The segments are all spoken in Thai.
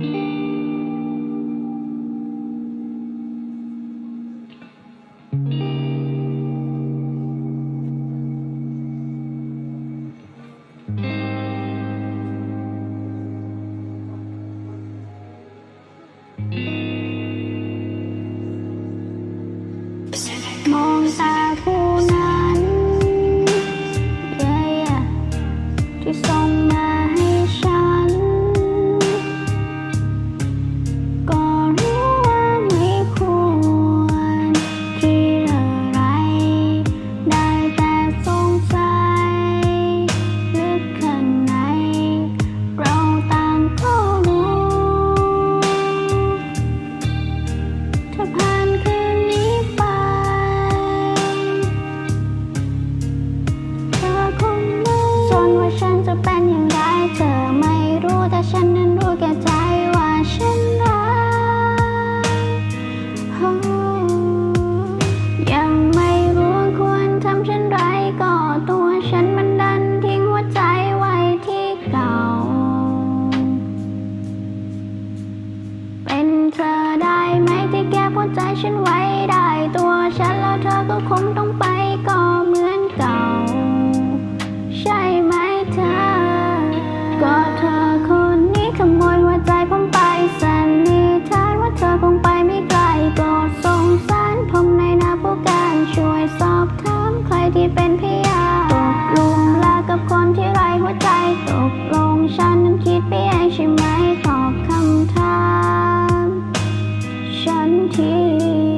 ม เธอไม่รู้แต่ฉันนั้นรู้แก่ใจว่าฉันรัก ยังไม่รู้ควรทำเช่นไรก็ตัวฉันมันดันทิ้งหัวใจไว้ที่เก่า เป็นเธอได้ไหมที่แก้หัวใจฉันไว้ได้ ตัวฉันแล้วเธอก็คงต้องไปก็เหมือน ช่วยสอบถามใครที่เป็นพยานตกหลุมรักกับคนที่ไร้หัวใจ ตกลงฉันนั้นคิดไปเองใช่ไหมตอบคำถาม ฉันที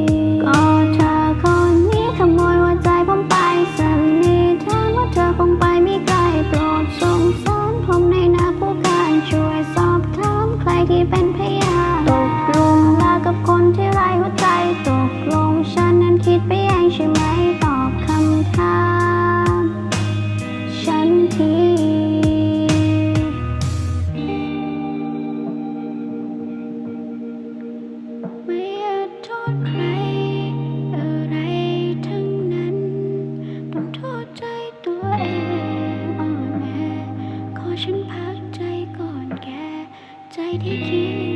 ฉันพักใจก่อนแกใจที่คิด